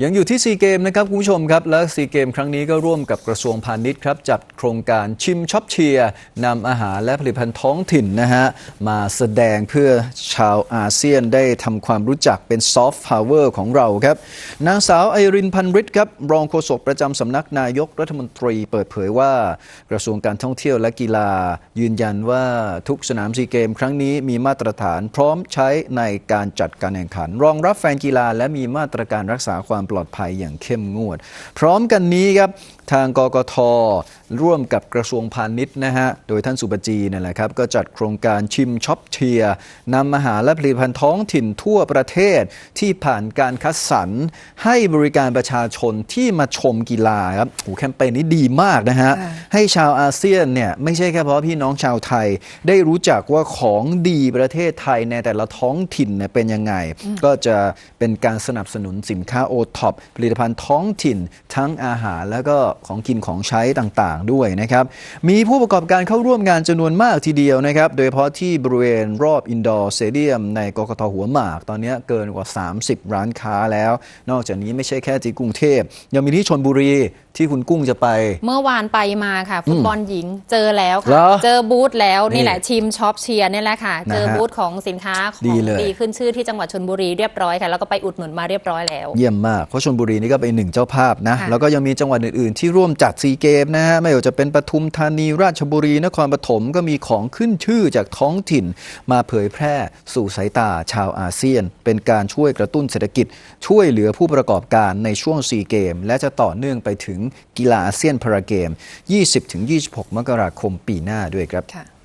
ยังอยู่ที่ซีเกมนะครับคุณผู้ชมครับ และซีเกมครั้งนี้ก็ร่วมกับกระทรวงพาณิชย์ครับ จัดโครงการชิมช็อปเชียร์นำอาหารและผลิตภัณฑ์ท้องถิ่นนะฮะ มาแสดงเพื่อชาวอาเซียนได้ทำความรู้จักเป็นซอฟต์พาวเวอร์ของเราครับ นางสาวไอรินพันริตครับ รองโฆษกประจำสำนักนายกรัฐมนตรีเปิดเผยว่า กระทรวงการท่องเที่ยวและกีฬา ยืนยันว่าทุกสนามซีเกม ครั้งนี้มีมาตรฐานพร้อมใช้ในการจัดการแข่งขัน รองรับแฟนกีฬาและมีมาตรการรักษาความปลอดภัยอย่างเข้มงวด พร้อมกันนี้ครับทางกกท ร่วมกับกระทรวงพาณิชย์นะฮะ โดยท่านสุปจีนั่นแหละครับ ก็จัดโครงการชิมช็อปเชียร์นำอาหารและผลิตภัณฑ์ท้องถิ่นทั่วประเทศที่ผ่านการคัดสรร ให้บริการประชาชนที่มาชมกีฬาครับโอ้แคมเปญนี้ดีมากนะฮะค่ะให้ชาวอาเซียนเนี่ยไม่ใช่แค่เฉพาะพี่น้องชาวไทย ได้รู้จักว่าของดีประเทศไทยในแต่ละท้องถิ่นเนี่ยเป็นยังไง ก็จะเป็นการสนับสนุนสินค้าโอท็อปผลิตภัณฑ์ท้องถิ่น ทั้งอาหารแล้วก็ของกินของใช้ต่างๆด้วยนะครับมีผู้ประกอบการเข้าร่วมงานจำนวนมากทีเดียวนะครับโดยเฉพาะที่บริเวณรอบอินดอร์สเตเดียมในกกทหัวหมาก ตอนนี้เกินกว่า 30 ร้านค้าแล้ว นอกจากนี้ไม่ใช่แค่ที่กรุงเทพ ยังมีที่ชนบุรีที่คุณกุ้งจะไป เมื่อวานไปมาค่ะ ฟุตบอลหญิงเจอแล้วเหรค่ะอเจอบูธแล้วนี่นี่แหละชิมช็อปเชียร์นี่แหละค่ะ นะฮะเจอบูธของสินค้าขดีองเลย ดีขึ้นชื่อที่จังหวัดชนบุรีเรียบร้อยค่ะ แล้วก็ไปอุดหนุนมาเรียบร้อยแล้ว เยี่ยมมาก เพราะชนบุรีนี่ก็เป็นหนึ่งเจ้าภาพนะ ค่ะแล้วก็ยังมีจังหวัดอื่น ๆ ที่ร่วมจัดซีเกมนะฮะ ไม่ว่าจะเป็นปทุมธานีราชบุรีนครปฐมก็มีของขึ้นชื่อจากท้องถิ่น มาเผยแพร่สู่สายตาชาวอาเซียน เป็นการช่วยกระตุ้นเศรษฐกิจ ช่วยเหลือผู้ประกอบการในช่วงซีเกม และจะต่อเนื่องไปถึงกีฬาอาเซียนพาราเกม 20-26 มกราคมปีหน้าด้วยครับ